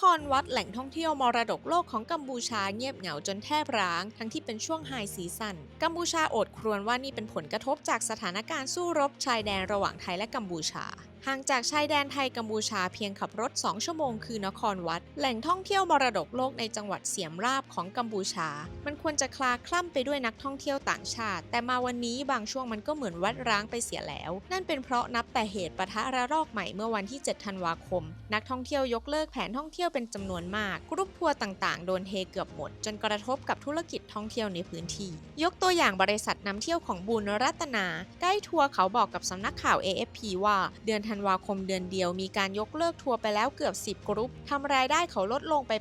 ครวัดแหล่งท่องเที่ยวมรดกโลกของกัมพูชาเงียบเหงาจนแทบร้าง ทั้งที่เป็นช่วงไฮซีซันกัมพูชาโอดครวญว่านี่เป็นผลกระทบจากสถานการณ์สู้รบชายแดนระหว่างไทยและกัมพูชาห่างจากชายแดนไทยกัมพูชาเพียงขับรถ 2 ชั่วโมงคือนครวัด แหล่งท่องเที่ยวมรดกโลกในจังหวัดเสียมราบของกัมพูชา มันควรจะคลาคล่ำไปด้วยนักท่องเที่ยวต่างชาติ แต่มาวันนี้บางช่วงมันก็เหมือนวัดร้างไปเสียแล้ว นั่นเป็นเพราะนับแต่เหตุปะทะระลอกใหม่เมื่อวันที่ 7 ธันวาคม นักท่องเที่ยวยกเลิกแผนท่องเที่ยวเป็นจำนวนมากกรุ๊ปทัวร์ต่างๆ โดนเทเกือบหมด จนกระทบกับธุรกิจท่องเที่ยวในพื้นที่ ยกตัวอย่างบริษัทนำเที่ยวของบุญรัตนาใกล้ทัวร์เขาบอกกับสำนักข่าว AFP ว่าเดือนธันวาคมเดือนเดียวมีการยกเลิกทัวร์ไปแล้วเกือบ 10 กรุ๊ปทำรายได้เขาลดลงไป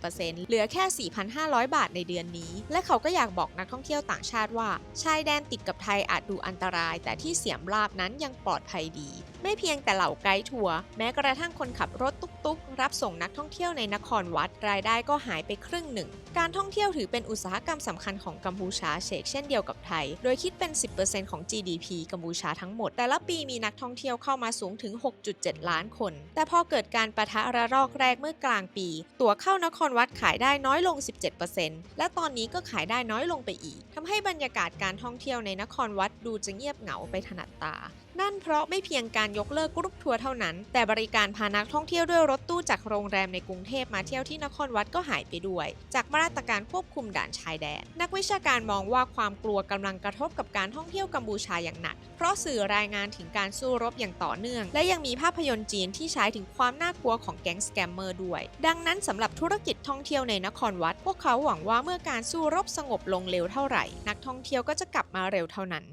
80%เหลือแค่ 4,500 บาทในเดือนนี้ และเขาก็อยากบอกนักท่องเที่ยวต่างชาติว่า ชายแดนติดกับไทยอาจดูอันตราย แต่ที่เสียมราบนั้นยังปลอดภัยดี ไม่เพียงแต่เหล่าไกด์ทัวร์แม้กระทั่งคนขับรถตุ๊กๆ รับส่งนักท่องเที่ยวในนครวัด รายได้ก็หายไปครึ่งหนึ่ง การท่องเที่ยวถือเป็นอุตสาหกรรมสำคัญของกัมพูชาเชกเช่นเดียวกับไทย โดยคิดเป็น 10%ของ GDP กัมพูชาทั้งหมด แต่ละปีมีนักท่องเที่ยวเข้ามาสูงถึง 6.7 ล้านคน แต่พอเกิดการประทะระลอกแรกเมื่อกลางปี ตั๋วเข้านครวัดขายได้น้อยลง 17%และตอนนี้ก็ขายได้น้อยลงไปอีกทำให้บรรยากาศการท่องเที่ยวในนครวัดดูจะเงียบเหงาไปถนัดตา นั่นเพราะไม่เพียงการยกเลิกกรุ๊ปทัวร์เท่านั้น แต่บริการพานักท่องเที่ยวด้วยรถตู้จากโรงแรมในกรุงเทพมาเที่ยวที่นครวัดก็หายไปด้วย จากมาตรการควบคุมด่านชายแดน นักวิชาการมองว่าความกลัวกำลังกระทบกับการท่องเที่ยวกัมพูชาอย่างหนัก เพราะสื่อรายงานถึงการสู้รบอย่างต่อเนื่อง และยังมีภาพยนตร์จีนที่ใช้ถึงความน่ากลัวของแก๊งสแกมเมอร์ด้วย ดังนั้นสำหรับธุรกิจท่องเที่ยวในนครวัด พวกเขาหวังว่าเมื่อการสู้รบสงบลงเร็วเท่าไหร่ นักท่องเที่ยวก็จะกลับมาเร็วเท่านั้น